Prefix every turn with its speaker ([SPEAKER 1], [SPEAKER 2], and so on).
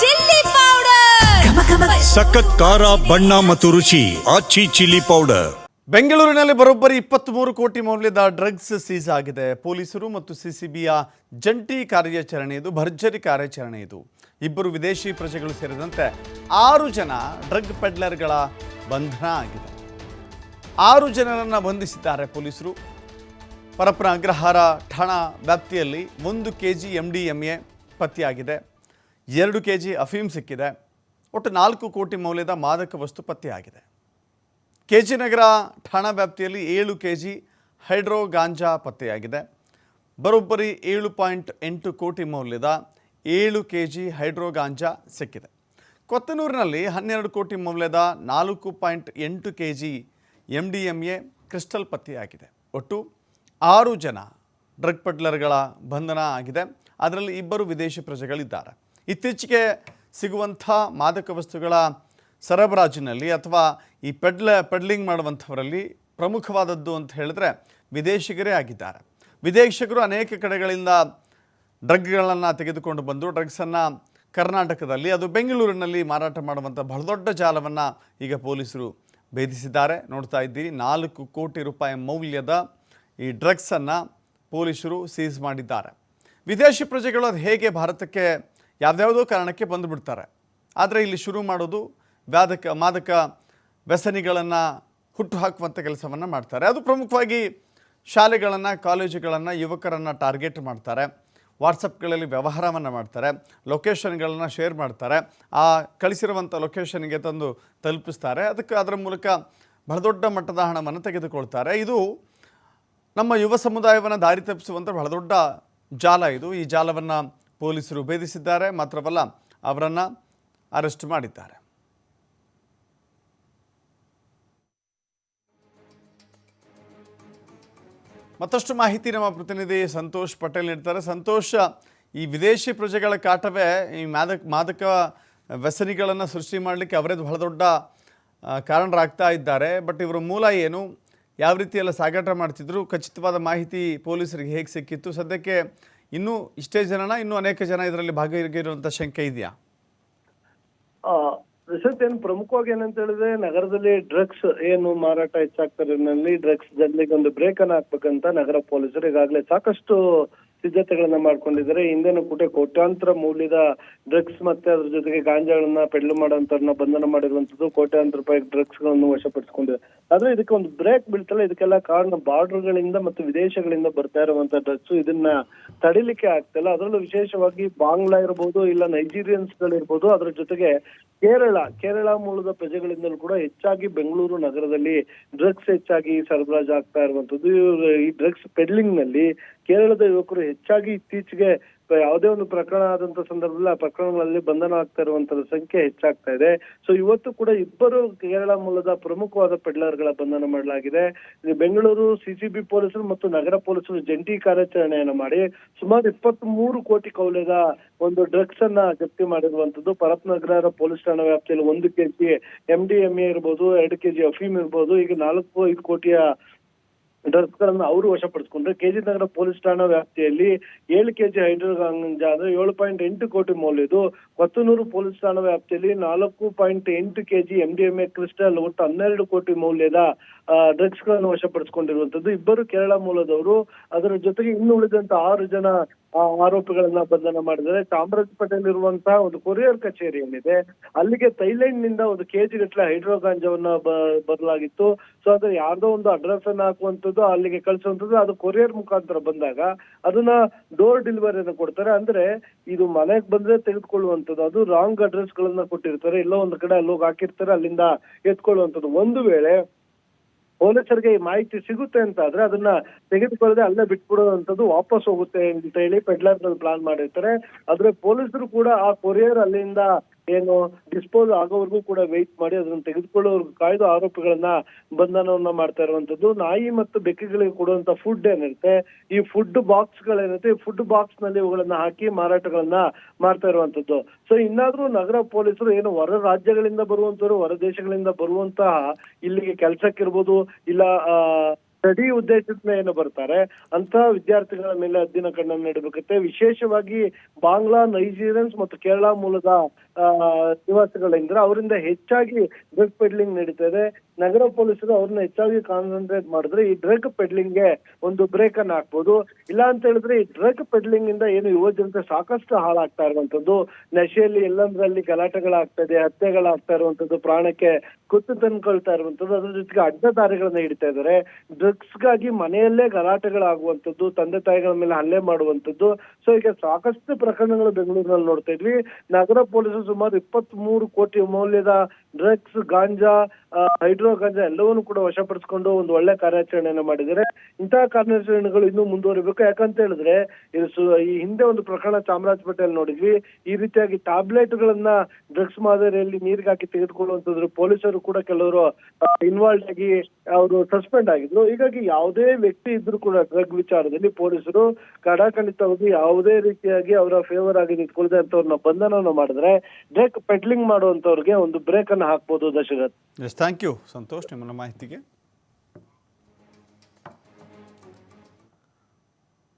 [SPEAKER 1] Chilli powder.
[SPEAKER 2] ಸಖತ್ ಖಾರ ಬಣ್ಣ ಮತ್ತು ರುಚಿ ಆಚಿ ಚಿಲ್ಲಿ ಪೌಡರ್.
[SPEAKER 3] ಬೆಂಗಳೂರಿನಲ್ಲಿ ಬರೋಬ್ಬರಿ ಇಪ್ಪತ್ತ್ಮೂರು ಕೋಟಿ ಮೌಲ್ಯದ ಡ್ರಗ್ಸ್ ಸೀಸ್ ಆಗಿದೆ. ಪೊಲೀಸರು ಮತ್ತು ಸಿಸಿಬಿಯ ಜಂಟಿ ಕಾರ್ಯಾಚರಣೆ ಇದು ಭರ್ಜರಿ ಕಾರ್ಯಾಚರಣೆ ಇದು. ಇಬ್ಬರು ವಿದೇಶಿ ಪ್ರಜೆಗಳು ಸೇರಿದಂತೆ ಆರು ಜನ ಡ್ರಗ್ ಪೆಡ್ಲರ್ಗಳ ಬಂಧನ ಆಗಿದೆ. ಆರು ಜನರನ್ನು ಬಂಧಿಸಿದ್ದಾರೆ ಪೊಲೀಸರು. ಪರಪ್ಪನ ಅಗ್ರಹಾರ ಠಾಣಾ ವ್ಯಾಪ್ತಿಯಲ್ಲಿ ಒಂದು K G M D M A ಪತ್ತೆಯಾಗಿದೆ. ಎರಡು ಕೆ ಜಿ ಅಫೀಮ್ ಸಿಕ್ಕಿದೆ. ಒಟ್ಟು ನಾಲ್ಕು ಕೋಟಿ ಮೌಲ್ಯದ ಮಾದಕ ವಸ್ತು ಪತ್ತೆಯಾಗಿದೆ. ಕೆ ಜಿ ನಗರ ಠಾಣಾ ವ್ಯಾಪ್ತಿಯಲ್ಲಿ ಏಳು ಕೆ ಜಿ ಹೈಡ್ರೋ ಗಾಂಜಾ ಪತ್ತೆಯಾಗಿದೆ. ಬರೋಬ್ಬರಿ ಏಳು ಪಾಯಿಂಟ್ ಎಂಟು ಕೋಟಿ ಮೌಲ್ಯದ ಏಳು ಕೆ ಜಿ ಹೈಡ್ರೋ ಗಾಂಜಾ ಸಿಕ್ಕಿದೆ. ಕೊತ್ತನೂರಿನಲ್ಲಿ ಹನ್ನೆರಡು ಕೋಟಿ ಮೌಲ್ಯದ ನಾಲ್ಕು ಪಾಯಿಂಟ್ ಎಂಟು K G M D M A crystal ಪತ್ತೆಯಾಗಿದೆ. ಒಟ್ಟು ಆರು ಜನ ಡ್ರಗ್ ಪಟ್ಲರ್ಗಳ ಬಂಧನ ಆಗಿದೆ. ಅದರಲ್ಲಿ ಇಬ್ಬರು ವಿದೇಶಿ ಪ್ರಜೆಗಳಿದ್ದಾರೆ. ಇತ್ತೀಚೆಗೆ ಸಿಗುವಂಥ ಮಾದಕ ವಸ್ತುಗಳ ಸರಬರಾಜಿನಲ್ಲಿ ಅಥವಾ ಈ ಪೆಡ್ಲ, ಪೆಡ್ಲಿಂಗ್ ಮಾಡುವಂಥವರಲ್ಲಿ ಪ್ರಮುಖವಾದದ್ದು ಅಂತ ಹೇಳಿದ್ರೆ ವಿದೇಶಿಗರೇ ಆಗಿದ್ದಾರೆ. ವಿದೇಶಿಗರು ಅನೇಕ ಕಡೆಗಳಿಂದ ಡ್ರಗ್ಗಳನ್ನು ತೆಗೆದುಕೊಂಡು ಬಂದು ಡ್ರಗ್ಸನ್ನು ಕರ್ನಾಟಕದಲ್ಲಿ, ಅದು ಬೆಂಗಳೂರಿನಲ್ಲಿ ಮಾರಾಟ ಮಾಡುವಂಥ ಬಹಳ ದೊಡ್ಡ ಜಾಲವನ್ನು ಈಗ ಪೊಲೀಸರು ಭೇದಿಸಿದ್ದಾರೆ. ನೋಡ್ತಾ ಇದ್ದೀರಿ, ನಾಲ್ಕು ಕೋಟಿ ರೂಪಾಯಿ ಮೌಲ್ಯದ ಈ ಡ್ರಗ್ಸನ್ನು ಪೊಲೀಸರು ಸೀಸ್ ಮಾಡಿದ್ದಾರೆ. ವಿದೇಶಿ ಪ್ರಜೆಗಳು ಅದು ಹೇಗೆ ಭಾರತಕ್ಕೆ ಯಾವುದ್ಯಾವುದೋ ಕಾರಣಕ್ಕೆ ಬಂದುಬಿಡ್ತಾರೆ. ಆದರೆ ಇಲ್ಲಿ ಶುರು ಮಾಡೋದು ವ್ಯಾದಕ ಮಾದಕ ವ್ಯಸನಿಗಳನ್ನು ಹುಟ್ಟು ಹಾಕುವಂಥ ಕೆಲಸವನ್ನು ಮಾಡ್ತಾರೆ. ಅದು ಪ್ರಮುಖವಾಗಿ ಶಾಲೆಗಳನ್ನು, ಕಾಲೇಜುಗಳನ್ನು ಯುವಕರನ್ನು ಟಾರ್ಗೆಟ್ ಮಾಡ್ತಾರೆ. ವಾಟ್ಸಪ್ಗಳಲ್ಲಿ ವ್ಯವಹಾರವನ್ನು ಮಾಡ್ತಾರೆ. ಲೊಕೇಶನ್ಗಳನ್ನು ಶೇರ್ ಮಾಡ್ತಾರೆ. ಆ ಕಳಿಸಿರುವಂಥ ಲೊಕೇಶನ್ಗೆ ತಂದು ತಲುಪಿಸ್ತಾರೆ. ಅದಕ್ಕೆ ಅದರ ಮೂಲಕ ಬಹಳ ದೊಡ್ಡ ಮಟ್ಟದ ಹಣವನ್ನು ತೆಗೆದುಕೊಳ್ತಾರೆ. ಇದು ನಮ್ಮ ಯುವ ಸಮುದಾಯವನ್ನು ದಾರಿ ತಪ್ಪಿಸುವಂಥ ಬಹಳ ದೊಡ್ಡ ಜಾಲ ಇದು. ಈ ಜಾಲವನ್ನು ಪೊಲೀಸರು ಭೇದಿಸಿದ್ದಾರೆ, ಮಾತ್ರವಲ್ಲ ಅವರನ್ನು ಅರೆಸ್ಟ್ ಮಾಡಿದ್ದಾರೆ. ಮತ್ತಷ್ಟು ಮಾಹಿತಿ ನಮ್ಮ ಪ್ರತಿನಿಧಿ ಸಂತೋಷ್ ಪಟೇಲ್ ನೀಡ್ತಾರೆ. ಸಂತೋಷ, ಈ ವಿದೇಶಿ ಪ್ರಜೆಗಳ ಕಾಟವೇ, ಈ ಮಾದಕ ಮಾದಕ ವ್ಯಸನಿಗಳನ್ನು ಸೃಷ್ಟಿ ಮಾಡಲಿಕ್ಕೆ ಅವರೇ ಬಹಳ ದೊಡ್ಡ ಕಾರಣರಾಗ್ತಾ ಇದ್ದಾರೆ. ಬಟ್ ಇವರ ಮೂಲ ಏನು? ಯಾವ ರೀತಿಯೆಲ್ಲ ಸಾಗಾಟ ಮಾಡ್ತಿದ್ರು? ಖಚಿತವಾದ ಮಾಹಿತಿ ಪೊಲೀಸರಿಗೆ ಹೇಗೆ ಸಿಕ್ಕಿತ್ತು? ಸದ್ಯಕ್ಕೆ ಇನ್ನೂ ಇಷ್ಟೇ ಜನನ, ಇನ್ನೂ ಅನೇಕ ಜನ ಇದರಲ್ಲಿ ಭಾಗಿಯಾಗಿರುವಂತ ಶಂಕೆ ಇದೆಯಾ?
[SPEAKER 4] ರಿಷತ್ ಏನ್ ಪ್ರಮುಖವಾಗಿ ಏನಂತ ಹೇಳಿದ್ರೆ, ನಗರದಲ್ಲಿ ಡ್ರಗ್ಸ್ ಏನು ಮಾರಾಟ ಹೆಚ್ಚಾಗ್ತಾರೆ ಡ್ರಗ್ಸ್ ಜನರಿಗೆ ಒಂದು ಬ್ರೇಕ್ ಅನ್ನ ಹಾಕ್ಬೇಕಂತ ನಗರ ಪೊಲೀಸರು ಈಗಾಗಲೇ ಸಾಕಷ್ಟು ಸಿದ್ಧತೆಗಳನ್ನ ಮಾಡ್ಕೊಂಡಿದ್ದಾರೆ. ಹಿಂದೆನೂ ಕೂಡ ಕೋಟ್ಯಾಂತರ ಮೌಲ್ಯದ ಡ್ರಗ್ಸ್ ಮತ್ತೆ ಅದ್ರ ಜೊತೆಗೆ ಗಾಂಜಾಗಳನ್ನ ಪೆಡ್ಲು ಮಾಡೋಂಥವ್ರನ್ನ ಬಂಧನ ಮಾಡಿರುವಂತದ್ದು ಕೋಟ್ಯಾಂತರ ರೂಪಾಯಿ ಡ್ರಗ್ಸ್ಗಳನ್ನು ವಶಪಡಿಸಿಕೊಂಡಿದೆ. ಆದ್ರೆ ಇದಕ್ಕೆ ಒಂದು ಬ್ರೇಕ್ ಬೀಳ್ತಲ್ಲ ಇದಕ್ಕೆಲ್ಲ ಕಾರಣ ಬಾರ್ಡರ್ಗಳಿಂದ ಮತ್ತು ವಿದೇಶಗಳಿಂದ ಬರ್ತಾ ಇರುವಂತ ಡ್ರಗ್ಸ್ ಇದನ್ನ ತಡಿಲಿಕ್ಕೆ ಆಗ್ತಿಲ್ಲ. ಅದರಲ್ಲೂ ವಿಶೇಷವಾಗಿ ಬಾಂಗ್ಲಾ ಇರ್ಬೋದು ಇಲ್ಲ ನೈಜೀರಿಯನ್ಸ್ ಗಳಿರ್ಬೋದು ಅದ್ರ ಜೊತೆಗೆ ಕೇರಳ ಕೇರಳ ಮೂಲದ ಪ್ರಜೆಗಳಿಂದಲೂ ಕೂಡ ಹೆಚ್ಚಾಗಿ ಬೆಂಗಳೂರು ನಗರದಲ್ಲಿ ಡ್ರಗ್ಸ್ ಹೆಚ್ಚಾಗಿ ಸರಬರಾಜು ಆಗ್ತಾ ಇರುವಂತದ್ದು ಈ ಡ್ರಗ್ಸ್ ಪೆಡ್ಲಿಂಗ್ನಲ್ಲಿ ಕೇರಳದ ಯುವಕರು ಹೆಚ್ಚಾಗಿ ಇತ್ತೀಚೆಗೆ ಯಾವುದೇ ಒಂದು ಪ್ರಕರಣ ಆದಂತ ಸಂದರ್ಭದಲ್ಲಿ ಆ ಪ್ರಕರಣಗಳಲ್ಲಿ ಬಂಧನ ಆಗ್ತಾ ಇರುವಂತಹ ಸಂಖ್ಯೆ ಹೆಚ್ಚಾಗ್ತಾ ಇದೆ. ಸೊ ಇವತ್ತು ಕೂಡ ಇಬ್ಬರು ಕೇರಳ ಮೂಲದ ಪ್ರಮುಖವಾದ ಪೆಡ್ಲರ್ಗಳ ಬಂಧನ ಮಾಡಲಾಗಿದೆ. ಬೆಂಗಳೂರು ಸಿಸಿಬಿ ಪೊಲೀಸರು ಮತ್ತು ನಗರ ಪೊಲೀಸರು ಜಂಟಿ ಕಾರ್ಯಾಚರಣೆಯನ್ನ ಮಾಡಿ ಸುಮಾರು ಇಪ್ಪತ್ತ್ ಮೂರು ಕೋಟಿ ಕೌಲ್ಯದ ಒಂದು ಡ್ರಗ್ಸ್ ಅನ್ನ ಜಪ್ತಿ ಮಾಡಿರುವಂತದ್ದು. ಪರಪ್ನಗರ ಪೊಲೀಸ್ ಠಾಣಾ ವ್ಯಾಪ್ತಿಯಲ್ಲಿ ಒಂದು KG M D M A ಇರ್ಬೋದು, ಎರಡು ಕೆಜಿ ಅಫೀಮ್ ಇರ್ಬೋದು ಈಗ ನಾಲ್ಕು ಐದು ಕೋಟಿಯ ಡ್ರಗ್ಸ್ ಗಳನ್ನ ಅವರು ವಶಪಡಿಸಿಕೊಂಡ್ರೆ. ಕೆಜಿ ನಗರ ಪೊಲೀಸ್ ಠಾಣಾ ವ್ಯಾಪ್ತಿಯಲ್ಲಿ ಏಳು ಕೆಜಿ ಹೈಡ್ರೋ ಗಾಂಜಾ ಅಂದ್ರೆ ಏಳು ಪಾಯಿಂಟ್ ಎಂಟು ಕೋಟಿ ಮೌಲ್ಯದು ಕೊತ್ತನೂರು ಪೊಲೀಸ್ ಠಾಣಾ ವ್ಯಾಪ್ತಿಯಲ್ಲಿ ನಾಲ್ಕು ಪಾಯಿಂಟ್ ಎಂಟು ಕೆಜಿ ಎ ಕ್ರಿಸ್ಟಲ್ ಒಟ್ಟು ಹನ್ನೆರಡು ಕೋಟಿ ಮೌಲ್ಯದ ಡ್ರಗ್ಸ್ಗಳನ್ನು ವಶಪಡಿಸಿಕೊಂಡಿರುವಂತದ್ದು ಇಬ್ಬರು ಕೇರಳ ಮೂಲದವರು, ಅದರ ಜೊತೆಗೆ ಇನ್ನು ಉಳಿದಂತ ಆರು ಜನ ಆರೋಪಿಗಳನ್ನ ಬಂಧನ ಮಾಡಿದ್ದಾರೆ. ಚಾಮರಾಜಪೇಟೆಯಲ್ಲಿ ಇರುವಂತಹ ಒಂದು ಕೊರಿಯರ್ ಕಚೇರಿ ಏನಿದೆ ಅಲ್ಲಿಗೆ ಥೈಲ್ಯಾಂಡ್ನಿಂದ ಒಂದು ಕೆಜಿ ಗಟ್ಟಲೆ ಹೈಡ್ರೋ ಬರಲಾಗಿತ್ತು ಸೊ ಅದ್ರ ಯಾರ್ದೋ ಒಂದು ಅಡ್ರೆಸ್ ಅನ್ನ ಹಾಕುವಂತದ್ದು ಅಲ್ಲಿಗೆ ಕಳಿಸುವಂತದ್ದು ಅದು ಕೊರಿಯರ್ ಮುಖಾಂತರ ಬಂದಾಗ ಅದನ್ನ ಡೋರ್ ಡೆಲಿವರಿಯನ್ನು ಕೊಡ್ತಾರೆ. ಅಂದ್ರೆ ಇದು ಮನೆಗೆ ಬಂದ್ರೆ ತೆಗೆದುಕೊಳ್ಳುವಂತದ್ದು ಅದು ರಾಂಗ್ ಅಡ್ರೆಸ್ ಗಳನ್ನ ಕೊಟ್ಟಿರ್ತಾರೆ. ಎಲ್ಲೋ ಒಂದು ಕಡೆ ಅಲ್ಲೋಗಿ ಹಾಕಿರ್ತಾರೆ, ಅಲ್ಲಿಂದ ಎತ್ಕೊಳ್ಳುವಂತದ್ದು ಒಂದು ವೇಳೆ ಪೊಲೀಸರಿಗೆ ಈ ಮಾಹಿತಿ ಸಿಗುತ್ತೆ ಅಂತ ಆದ್ರೆ ಅದನ್ನ ತೆಗೆದುಕೊಳ್ಳದೆ ಅಲ್ಲೇ ಬಿಟ್ಬಿಡುವಂತದ್ದು ವಾಪಸ್ ಹೋಗುತ್ತೆ ಅಂತ ಹೇಳಿ ಪೆಡ್ಲರ್ ಪ್ಲಾನ್ ಮಾಡಿರ್ತಾರೆ. ಆದ್ರೆ ಪೊಲೀಸರು ಕೂಡ ಆ ಕೊರಿಯರ್ ಅಲ್ಲಿಂದ ಏನು ಡಿಸ್ಪೋಸ್ ಆಗೋವರೆಗೂ ಕೂಡ ವೆಯ್ಟ್ ಮಾಡಿ ಅದನ್ನು ತೆಗೆದುಕೊಳ್ಳೋವರೆಗೂ ಕಾಯ್ದು ಆರೋಪಿಗಳನ್ನ ಬಂಧನವನ್ನ ಮಾಡ್ತಾ ಇರುವಂತದ್ದು. ನಾಯಿ ಮತ್ತು ಬೆಕ್ಕಿಗಳಿಗೆ ಕೊಡುವಂತ ಫುಡ್ ಏನಿರುತ್ತೆ, ಈ ಫುಡ್ ಬಾಕ್ಸ್ ಗಳೇನಿರುತ್ತೆ, ಈ ಫುಡ್ ಬಾಕ್ಸ್ನಲ್ಲಿ ಇವುಗಳನ್ನ ಹಾಕಿ ಮಾರಾಟಗಳನ್ನ ಮಾಡ್ತಾ ಇರುವಂತದ್ದು. ಸೊ ಇನ್ನಾದ್ರೂ ನಗರ ಪೊಲೀಸರು ಏನು ಹೊರ ರಾಜ್ಯಗಳಿಂದ ಬರುವಂತವರು, ಹೊರ ದೇಶಗಳಿಂದ ಬರುವಂತಹ ಇಲ್ಲಿಗೆ ಕೆಲ್ಸಕ್ಕಿರ್ಬೋದು, ಇಲ್ಲ ಸ್ಟಡಿ ಉದ್ದೇಶದಿಂದ ಏನು ಬರ್ತಾರೆ. ಅಂತ ವಿದ್ಯಾರ್ಥಿಗಳ ಮೇಲೆ ಹದ್ದಿನ ಕಣ್ಣನ್ನು ನೀಡಬೇಕತ್ತೆ ವಿಶೇಷವಾಗಿ ಬಾಂಗ್ಲಾ, ನೈಜೀರಿಯನ್ಸ್ ಮತ್ತು ಕೇರಳ ಮೂಲದ ನಿವಾಸಿಗಳಿಂದ ಅವರಿಂದ ಹೆಚ್ಚಾಗಿ ಡ್ರಗ್ ಪೆಡ್ಲಿಂಗ್ ನಡೀತಾ ಇದೆ. ನಗರ ಪೊಲೀಸರು ಅವ್ರನ್ನ ಹೆಚ್ಚಾಗಿ ಕಾನ್ಸಂಟ್ರೇಟ್ ಮಾಡಿದ್ರೆ ಈ ಡ್ರಗ್ ಪೆಡ್ಲಿಂಗ್ಗೆ ಒಂದು ಬ್ರೇಕ್ ಅನ್ನ ಹಾಕ್ಬೋದು. ಇಲ್ಲ ಅಂತ ಹೇಳಿದ್ರೆ ಈ ಡ್ರಗ್ ಪೆಡ್ಲಿಂಗ್ ಇಂದ ಏನು ಯುವ ಜನತೆ ಸಾಕಷ್ಟು ಹಾಳಾಗ್ತಾ ಇರುವಂತದ್ದು ನಶೆಯಲ್ಲಿ ಎಲ್ಲಂದ್ರಲ್ಲಿ ಗಲಾಟೆಗಳಾಗ್ತಾ ಇದೆ, ಹತ್ಯೆಗಳಾಗ್ತಾ ಇರುವಂತದ್ದು ಪ್ರಾಣಕ್ಕೆ ಕುತ್ತು ತಂದ್ಕೊಳ್ತಾ ಇರುವಂತದ್ದು ಅದ್ರ ಜೊತೆಗೆ ಅಡ್ಡದಾರಿಗಳನ್ನ ಹಿಡಿತಾ ಇದ್ದಾರೆ. ಡ್ರಗ್ಸ್ಗಾಗಿ ಮನೆಯಲ್ಲೇ ಗಲಾಟೆಗಳಾಗುವಂತದ್ದು ತಂದೆ ತಾಯಿಗಳ ಮೇಲೆ ಹಲ್ಲೆ ಮಾಡುವಂತದ್ದು ಸೊ ಈಗ ಸಾಕಷ್ಟು ಪ್ರಕರಣಗಳು ಬೆಂಗಳೂರಿನಲ್ಲಿ ನೋಡ್ತಾ ಇದ್ವಿ. ನಗರ ಪೊಲೀಸರು ಸುಮಾರು ಇಪ್ಪತ್ತ್ ಮೂರು ಕೋಟಿ ಮೌಲ್ಯದ ಡ್ರಗ್ಸ್, ಗಾಂಜಾ ಹೈಡ್ರೋ, ಗಾಂಜಾ ಎಲ್ಲವನ್ನು ಕೂಡ ವಶಪಡಿಸಿಕೊಂಡು ಒಂದು ಒಳ್ಳೆ ಕಾರ್ಯಾಚರಣೆಯನ್ನು ಮಾಡಿದ್ದಾರೆ. ಇಂತಹ ಕಾರ್ಯಾಚರಣೆಗಳು ಇನ್ನೂ ಮುಂದುವರಿಬೇಕು. ಯಾಕಂತ ಹೇಳಿದ್ರೆ ಈ ಹಿಂದೆ ಒಂದು ಪ್ರಕರಣ ಚಾಮರಾಜಪೇಟೆಯಲ್ಲಿ ನೋಡಿದ್ವಿ. ಈ ರೀತಿಯಾಗಿ ಟ್ಯಾಬ್ಲೆಟ್ ಗಳನ್ನ ಡ್ರಗ್ಸ್ ಮಾದರಿಯಲ್ಲಿ ನೀರಿಗೆ ಹಾಕಿ ತೆಗೆದುಕೊಳ್ಳುವಂತದ್ರು ಪೊಲೀಸರು ಕೂಡ ಕೆಲವರು ಇನ್ವಾಲ್ವ್ ಆಗಿ ಅವರು ಸಸ್ಪೆಂಡ್ ಆಗಿದ್ರು. ಹೀಗಾಗಿ ಯಾವುದೇ ವ್ಯಕ್ತಿ ಇದ್ರು ಕೂಡ ಡ್ರಗ್ ವಿಚಾರದಲ್ಲಿ ಪೊಲೀಸರು ಕಡಾಖಂಡಿತವಾಗಿ ಯಾವುದೇ ರೀತಿಯಾಗಿ ಅವರ ಫೇವರ್ ಆಗಿ ನಿಂತ್ಕೊಳ್ಳದೆ ಅಂತವ್ರನ್ನ ಬಂಧನವನ್ನು ಮಾಡಿದ್ರೆ, ಡ್ರಗ್ ಪೆಡ್ಲಿಂಗ್ ಮಾಡುವಂತವ್ರಿಗೆ ಒಂದು ಬ್ರೇಕ್ ಹಾಕ್ಬೋದು Dasharath
[SPEAKER 3] S thank you Santosh ನಿಮ್ಮನ್ನ ಮಾಹಿತಿಗೆ